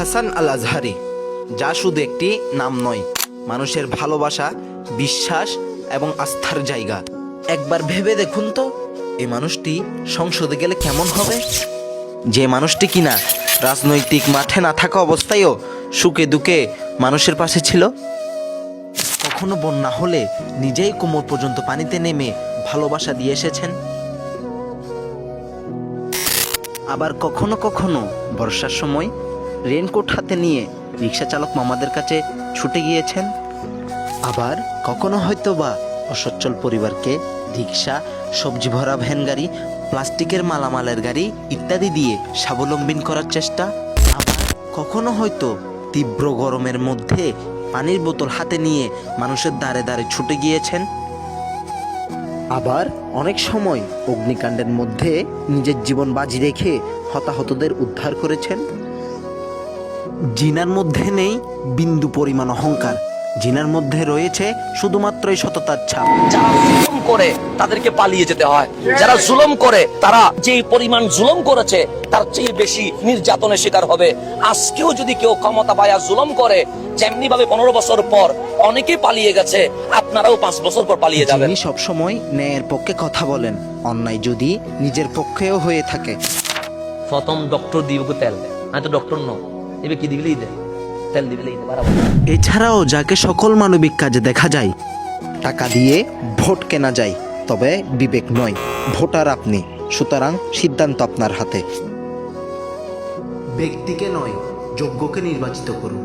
হাসান আল আজহারি যা শুধু একটি নাম নয়, মানুষের ভালোবাসা, বিশ্বাস এবং আস্থার জায়গা। একবার ভেবে দেখুন তো এই মানুষটি সংসদে গেলে কেমন হবে? যে মানুষটি কিনা রাজনৈতিক মাঠে না থাকা অবস্থায়ও সুখে দুঃখে মানুষের পাশে ছিল? কখনো বন্যা হলে নিজেই কোমর পর্যন্ত পানিতে নেমে ভালোবাসা দিয়ে এসেছেন? আবার কখনো কখনো বর্ষার সময় রেনকোট হাতে নিয়ে রিক্সা চালক মামাদের কাছে ছুটে গিয়েছেন। আবার কখনো হয়তো বা অসচ্ছল পরিবারকে রিক্সা সবজি ভরা ভ্যান গাড়ি, প্লাস্টিকের মালামালের গাড়ি ইত্যাদি দিয়ে স্বাবলম্বী করার চেষ্টা। আবার কখনো হয়তো তীব্র গরমের মধ্যে পানির বোতল হাতে নিয়ে মানুষের দ্বারে দ্বারে ছুটে গিয়েছেন। আবার অনেক সময় অগ্নিকাণ্ডের মধ্যে নিজের জীবন বাজি রেখে হতাহতদের উদ্ধার করেছেন। জিনার মধ্যে নেই বিন্দু পরিমাণ অহংকার। জিনার মধ্যে রয়েছে শুধুমাত্রই সততার ছাপ। যারা জুলুম করে তাদেরকে পালিয়ে যেতে হয়। যারা জুলুম করে তারা যে পরিমাণ জুলুম করেছে তার চেয়ে বেশি নির্যাতনের শিকার হবে। আজকেও যদি কেউ ক্ষমতা পায়া জুলুম করে যেমনি ভাবে পনেরো বছর পর অনেকে পালিয়ে গেছে আপনারাও পাঁচ বছর পর পালিয়ে যাবেন। যিনি সবসময় ন্যায়ের পক্ষে কথা বলেন অন্যায় যদি নিজের পক্ষেও হয়ে থাকে। প্রথম ডক্টর দিব তেল। আমি তো ডক্টর ন দিবলেই তেল দিবলেই বাড়াবো। এছাড়াও যাকে সকল মানবিক কাজে দেখা যায় টাকা দিয়ে ভোট কেনা যায় তবে বিবেক নয় ভোটার আপনি সুতরাং সিদ্ধান্ত আপনার হাতে। ব্যক্তিকে নয় যোগ্যকে নির্বাচিত করুন।